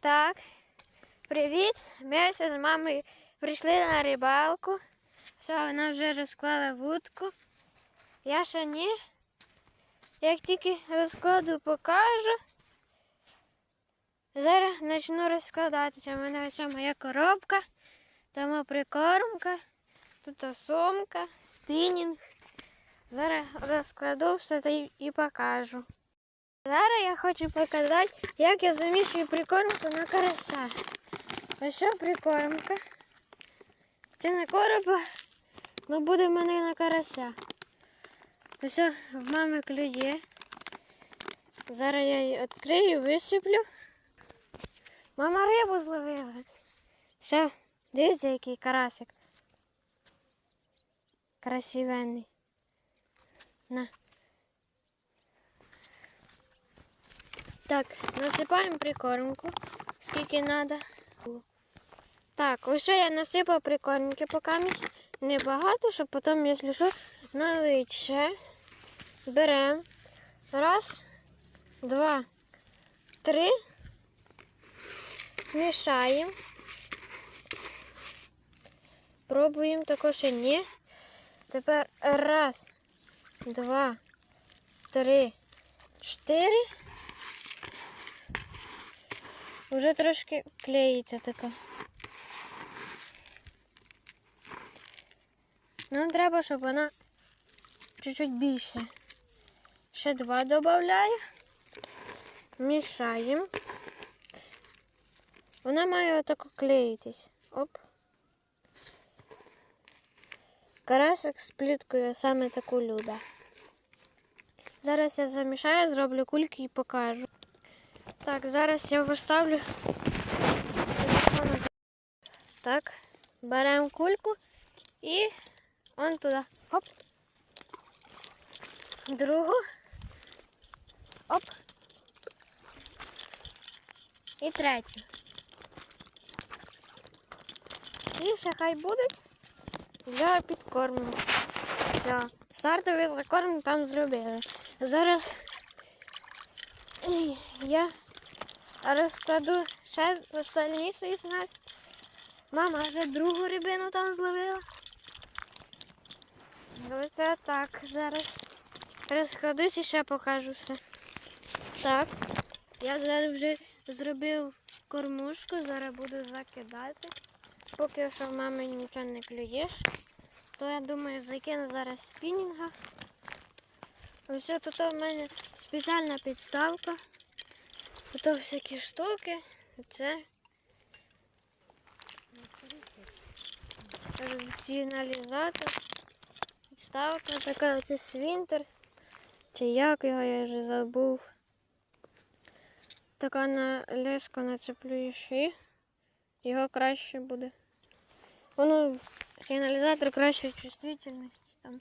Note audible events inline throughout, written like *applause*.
Так, привіт. Ми з мамою прийшли на рибалку. Все, вона вже розклала вудку. Я ще ні. Як тільки розкладу, покажу. Зараз почну розкладатися. У мене ось моя коробка, там прикормка, тут сумка, спінінг. Зараз розкладу все і покажу. Зараз я хочу показати, як я замішую прикормку на карася. Ось що прикормка. Це не короба, але буде в мене на карася. Ось в мами клює. Зараз я її відкрию, висиплю. Мама рибу зловила. Все, дивіться, який карасик. Красивенний. На. Так, насипаємо прикормку, скільки треба. Так, ось я насипав прикормки поки. Небагато, щоб потім, якщо що, налить ще. Беремо. Раз, два, три. Мішаємо. Пробуємо також ще ні. Тепер раз, два, три, чотири. Уже трошки клеїться така. Нам треба, щоб вона чуть-чуть більше. Ще два додаю. Мішаємо. Вона має отако клеїтись. Оп. Карасик з пліткою саме таку люда. Зараз я замішаю, зроблю кульки і покажу. Так, зараз я поставлю. Так, беремо кульку і он туди. Оп. Другу. Оп. І третю. І ще хай будуть. Вже підкормимо. Все. Стартовий закорм там зробили. Зараз я розкладу ще остальні свої снасті. Мама вже другу рибину там зловила. Ось так зараз. Розкладусь і ще покажу все. Так, я зараз вже зробив кормушку, зараз буду закидати. Поки що в мами нічого не клюєш, то я думаю закину зараз спінінга. Ось тут у мене спеціальна підставка. Тут всякі штуки. Це сигналізатор. Підставка така, це свінтер. Чи як його я вже забув. Така на леску нацеплюєш і його краще буде. Воно сигналізатор кращої чувствительності там.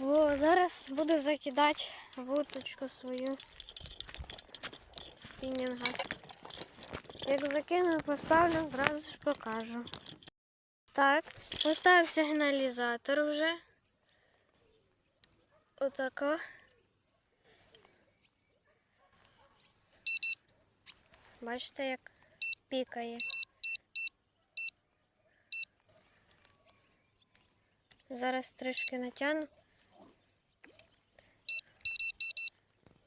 О, зараз буду закидати вудочку свою спінінга. Як закину, поставлю, зразу ж покажу. Так, поставив сигналізатор вже. Отако. Бачите, як пікає. Зараз трішки натягну.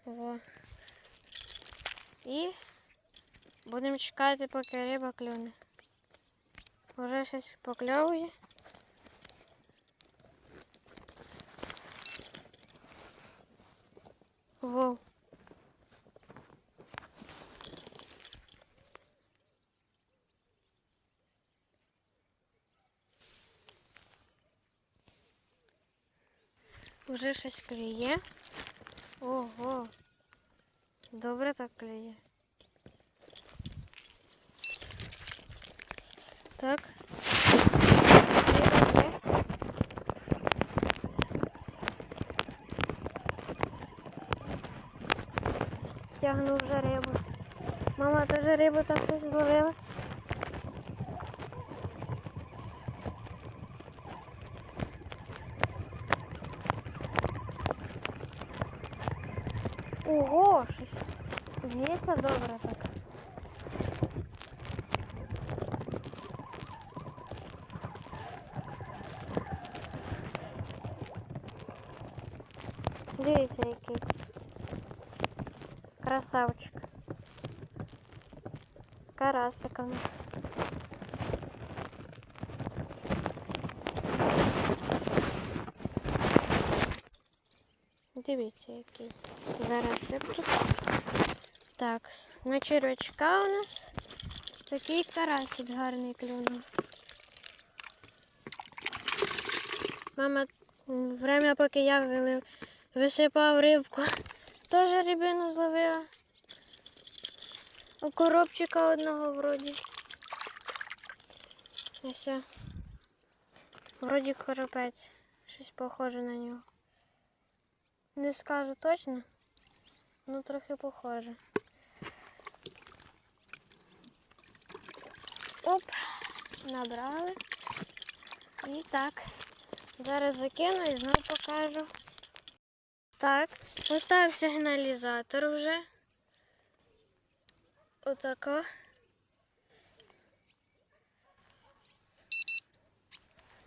Во. І будемо чекати, поки риба клюне. Уже щось покльовує. Воу. Уже щось клює. Добре так клює. Так. Тягну вже рибу. Мама теж рибу там щось зловила. Ого, щось Зліється добре так. Дивіться. Красавчик. Карасик у нас. Дивіться, який. Зараз це. Так, на червячка у нас такий карасик гарний клюнув. Мама, время, поки я вилив, висипав рибку, *laughs* теж рибину зловила. У коробчика одного вроді. Ось. Вроді коропець. Щось похоже на нього. Не скажу точно, ну трохи похоже. Оп, набрали. І так, зараз закину і знову покажу. Так, поставив сигналізатор вже. Отако.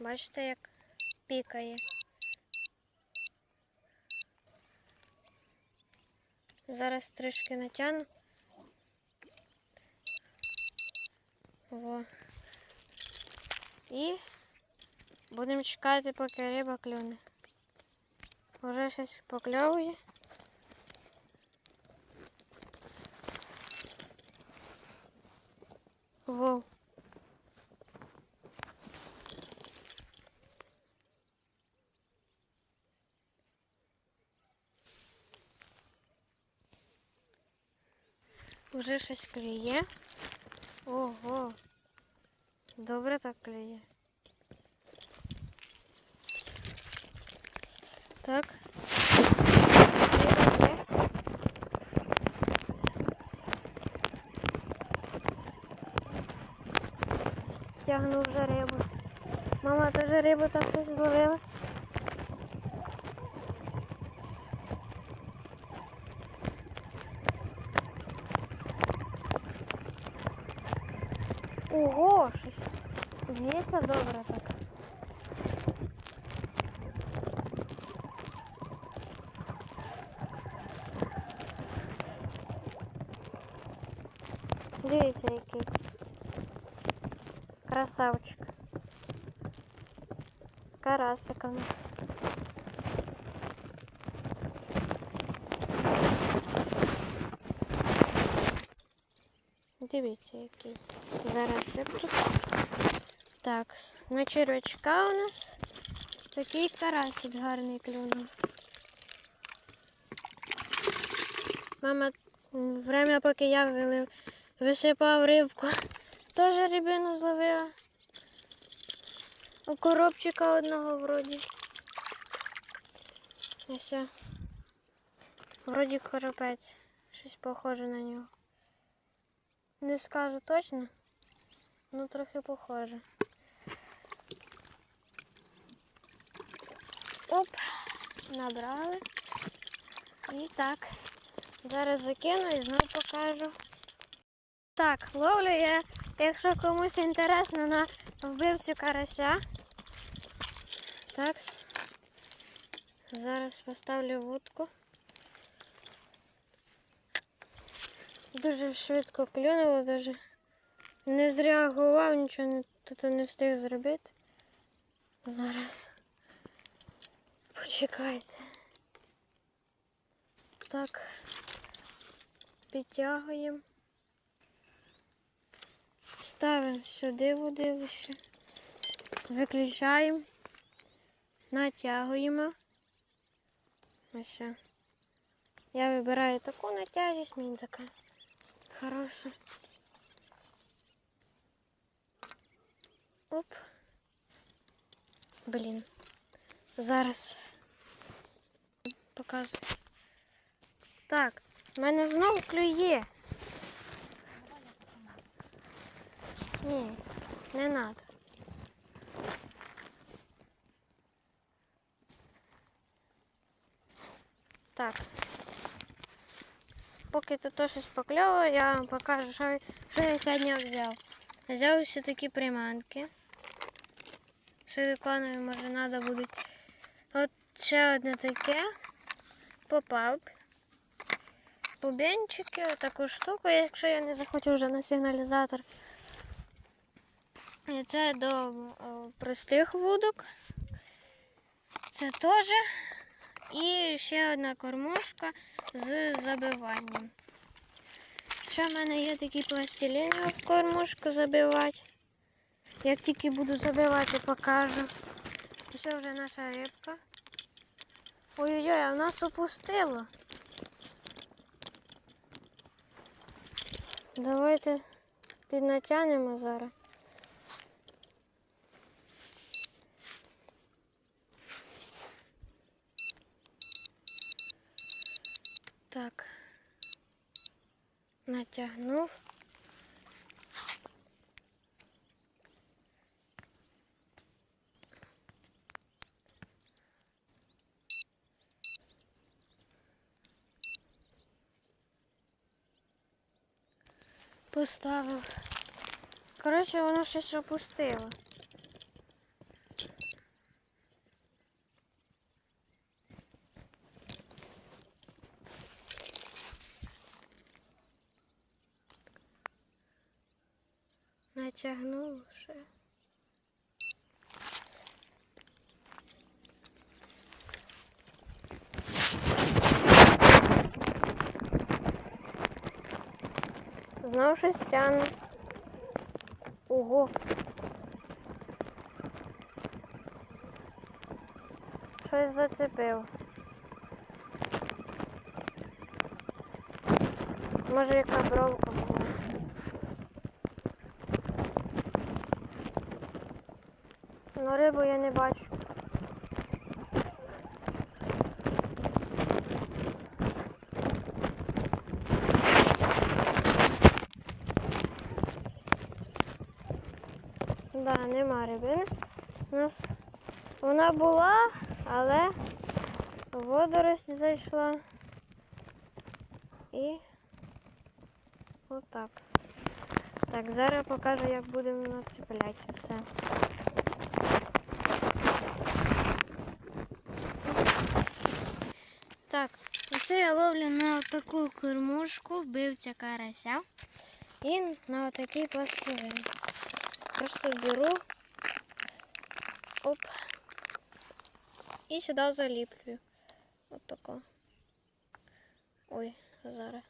Бачите, як пікає. Зараз трішки натягну. Во. І будемо чекати, поки риба клюне. Уже щось покльовує. Воу. Уже щось клює. Ого. Добре так клює. Так. Тягнув за рибу. Мама теж рибу там щось зловила. Ого, щось б'ється добре так. Дивіться, який красавчик. Карасик у нас. Дивіться, який. Зараз це тут. Так, на червячка у нас такий карасик гарний клюнув. Мама, время, поки я вилив, висипав рибку, теж рибину зловила. У коробчика одного вроді. Ось. Вроді коропець. Щось похоже на нього. Не скажу точно, ну трохи похоже. Оп, набрали. І так, зараз закину і знову покажу. Так, ловлю я, якщо комусь інтересно на вбивцю карася. Так. Зараз поставлю вудку. Дуже швидко клюнуло, даже не зреагував, нічого не, тут не встиг зробити. Зараз. Почекайте. Так. Підтягуємо. Ставимо сюди водилище. Виключаємо. Натягуємо. Ось. Я вибираю таку натяжність, мені хороша. Оп. Блін. Зараз показую. Так, в мене знову клює. Ні, не треба. Так. Поки тут щось покльовує, я вам покажу, що, що я сьогодні взяв. Взяв ось такі приманки. Силиконові, може, треба буде. От ще одне таке. Попав. бубенчики, отаку штуку, якщо я не захочу вже на сигналізатор. І це до е, простих вудок. Це теж. І ще одна кормушка з забиванням. Ще в мене є такі пластиліни в кормушку забивати. Як тільки буду забивати, покажу. Ось вже наша рибка. Ой-ой-ой, а в нас опустило. Давайте піднатягнемо зараз. Так. Натягнув. Поставив. Коротше, воно щось опустило. Натягнув ще. Знов щось тягне. Ого. Щось зацепив. Може яка бровка Ну я не бачу. Да, нема рибини. У нас вона була, але водоросль зайшла. І отак. Так, зараз покажу, як будемо нацепляти все. оце я ловлю на таку кормушку, вбивця карася. І на отакий пластилин. Просто беру. Оп. І сюди заліплюю. От тако. Ой, зараз.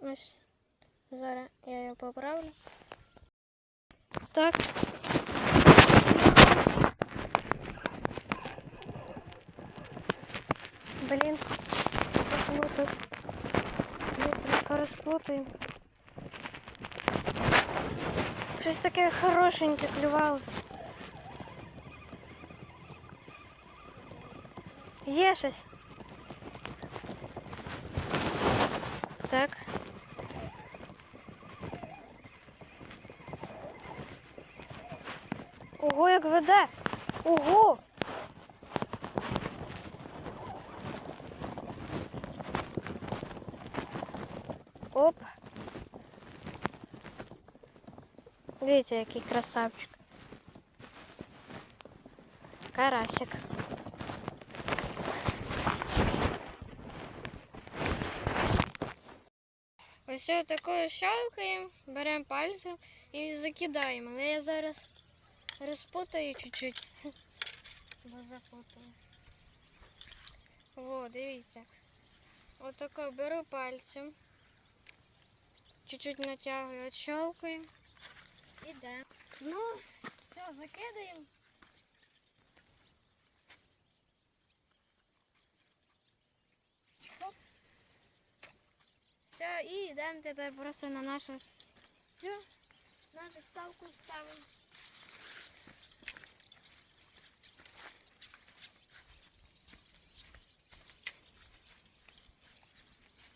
Ось. Зараз я його поправлю. Так. Блін, розплутав. Розплутаю. Щось таке хорошеньке клювало. Є щось. Так. Ого, як веде. Ого! Оп. Дивіться, який красавчик. Карасик. Ось такою щелкаємо, беремо пальцем і закидаємо. Але я зараз розпутаю чуть-чуть. *laughs* Бо запутала. О, дивіться. Отако беру пальцем. Чуть-чуть натягую, отщелкаю. Іде. Ну, все, закидаємо. Хоп. Все, і йдемо тепер просто на нашу все, нашу ставку ставимо.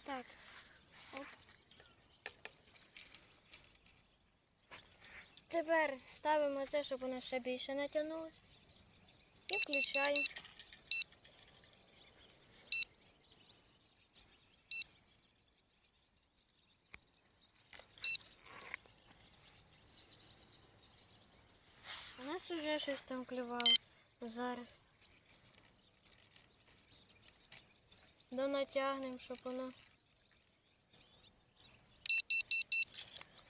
Так. Оп. Тепер ставимо це, щоб воно ще більше натягнулося. І включаємо. вже щось там клювало зараз. Да натягнемо, щоб воно.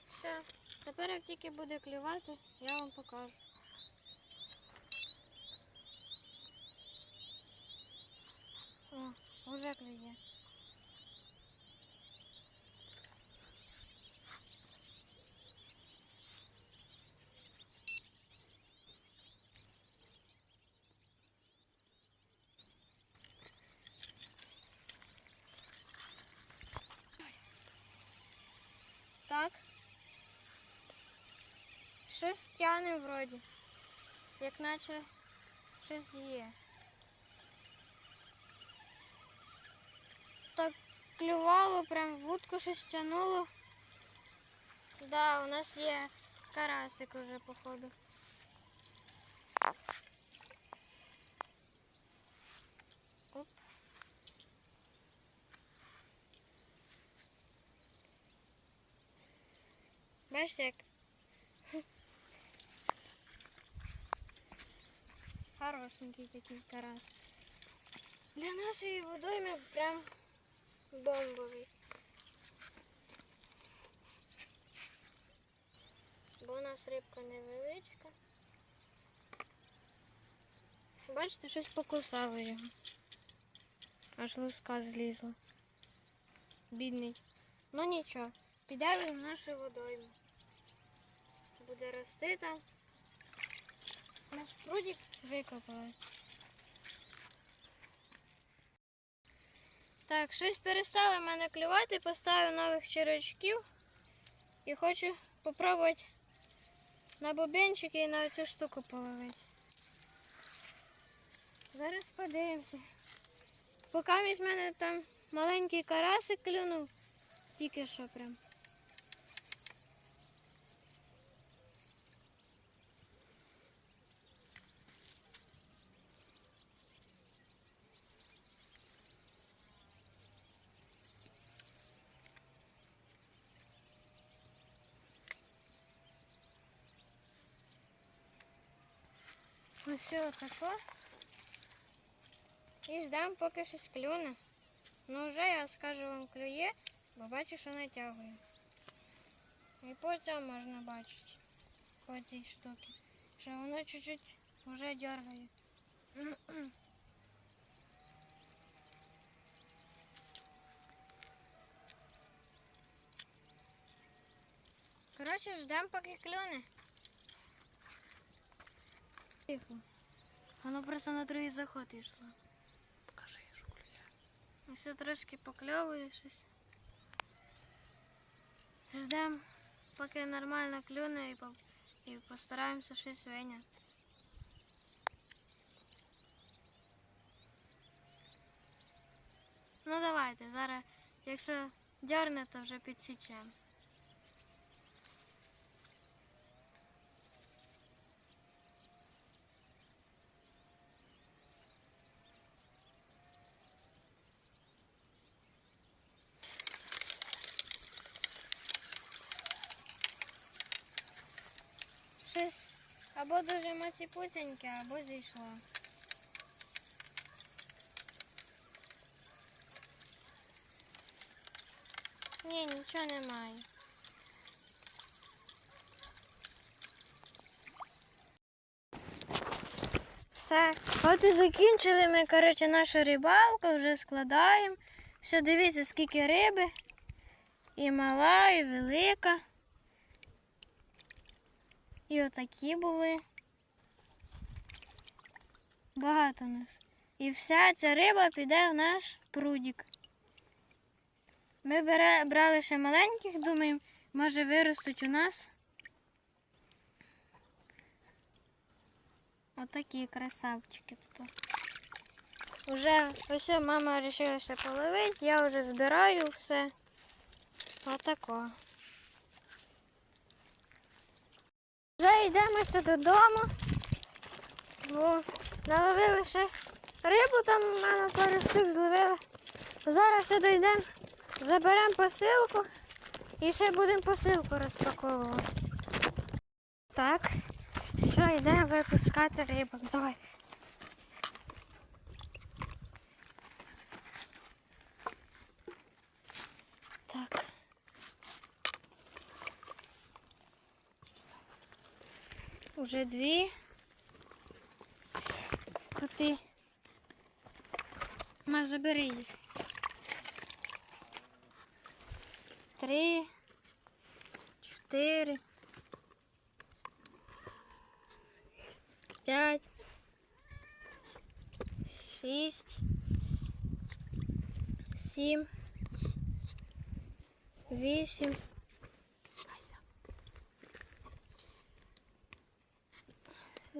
Все. Тепер як тільки буде клювати, я вам покажу. О, вже клює. Так. Щось тяне вроді. Як наче щось є. Так клювало, прям вудку щось тянуло. Да, у нас є карасик уже, походу. Оп. Бачите, як хорошенький такий карас. Для нашої водойми прям бомбовий. Бо у нас рибка невеличка. Бачите, щось покусало його. Аж луска злізла. Бідний. Ну нічого, піде він в нашу водойму. Буде рости там. Наш прудик викопали. Так, щось перестало в мене клювати, поставив нових червячків і хочу попробувати на бубенчики і на цю штуку половити. Зараз подивимося. Поки в мене там маленький карасик клюнув, тільки що прям. все тако. І ждемо, поки щось клюне. Ну вже я скажу вам клює, бо бачу, що натягує. І по цьому можна бачити, по цій штуці, що воно чуть-чуть вже дергає. Коротше, ждемо, поки клюне. Тихо. Воно просто на другий заход йшло. Покажи, що клює. Все трошки покльовує щось. Ждемо, поки нормально клюне і, по... і постараємося щось виняти. Ну давайте, зараз, якщо дерне, то вже підсічемо. Щось або дуже масіпусеньке, або зійшло. Ні, нічого немає. Все, от і закінчили ми, коротше, нашу рибалку, вже складаємо. Все, дивіться, скільки риби. І мала, і велика. І отакі були. Багато у нас. І вся ця риба піде в наш прудик. Ми бере, брали ще маленьких, думаємо, може виростуть у нас. Отакі красавчики тут. Уже ось мама вирішила ще половити, я вже збираю все. Отако. Вже йдемося додому. Бо наловили ще рибу, там мама пару штук зловила. Зараз ще дійдемо, заберемо посилку і ще будемо посилку розпаковувати. Так, Все, йдемо випускати рибок. Давай. Так. Уже дві. Коти. Ма, забери їх. Три. Чотири. П'ять. Шість. Сім. Вісім.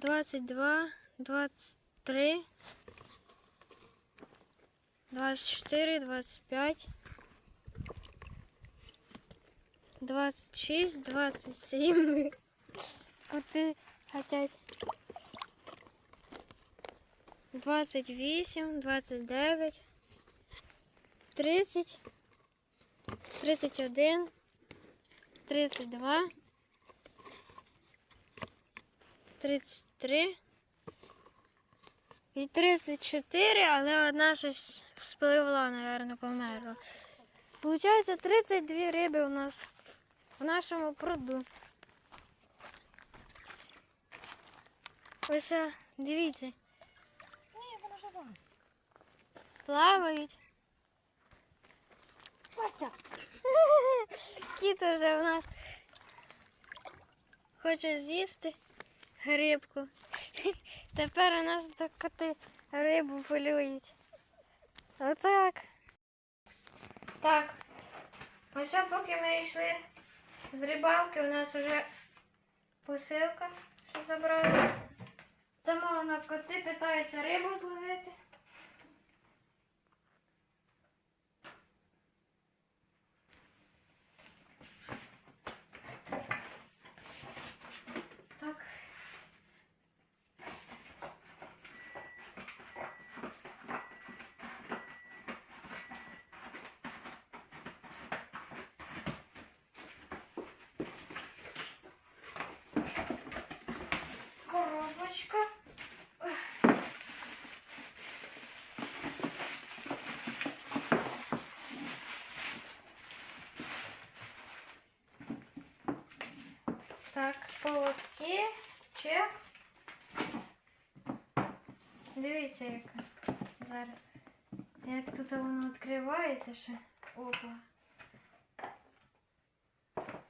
22, 23, 24, 25, 26, 27. Коти хотять. 28, 29, 30, 31, 32, 33 і 34, але одна щось спливла, мабуть, померла. Получається 32 риби у нас в нашому пруду. Ось, дивіться, Ні, вона жива. плавають. Ася. *laughs* Кіт вже у нас хоче з'їсти грибку. *laughs* Тепер у нас так коти рибу полюють. Отак. Так. Ось все, поки ми йшли з рибалки, у нас вже посилка, що забрали. Тому на коти питаються рибу зловити. Так, поводки, чек. Дивіться, яка зараз. Як тут воно відкривається ще. Опа.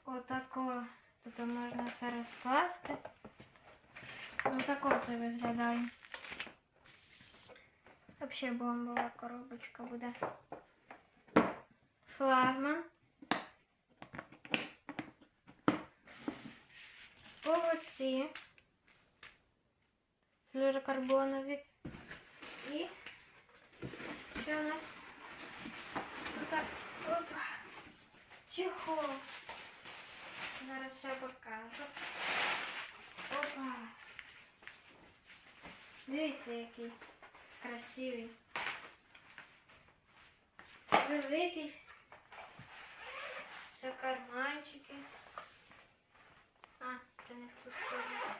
Отако. Тут можна все розкласти. Отако це виглядає. Взагалі бомбова коробочка буде. Флагман. Овоці. Флюрокарбонові. І що у нас? Так, опа. Чехол. Зараз все покажу. Опа. Дивіться, який красивий. Великий. Все карманчики. Це не в ту сторону.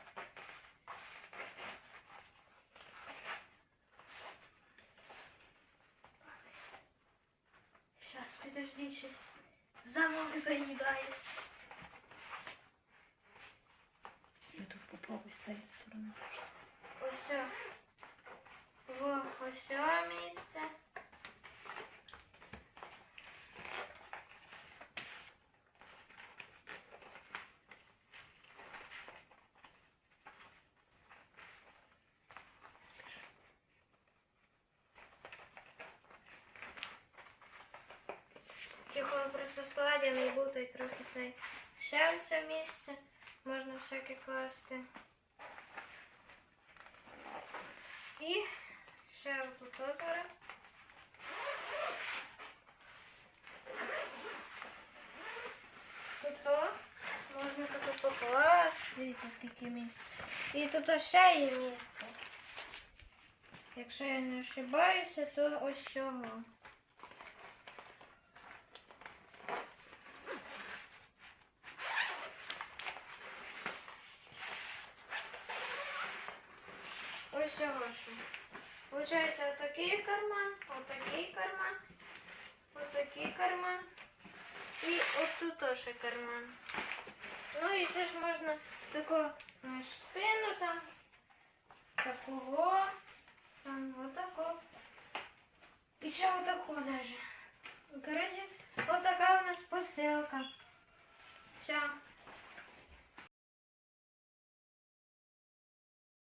Сейчас, подожди, сейчас замок заїдає. Я тут попробуй з цієї сторони. Ось. Во, ось місце. Спіши. Чехол просто складений був, той трохи цей ще все місце. Можна всяке класти. І ще отут зараз. Тут можна тут покласти. Дивіться, скільки місця. І тут ще є місце. Якщо я не ошибаюся, то ось цього. Ось цього ще. Получається отакий карман, отакий карман, отакий карман. І отут теж карман. Ну і це ж можна таку на спину там, такого, там отако. І ще отако даже. Коротше, отака у нас посилка. Все.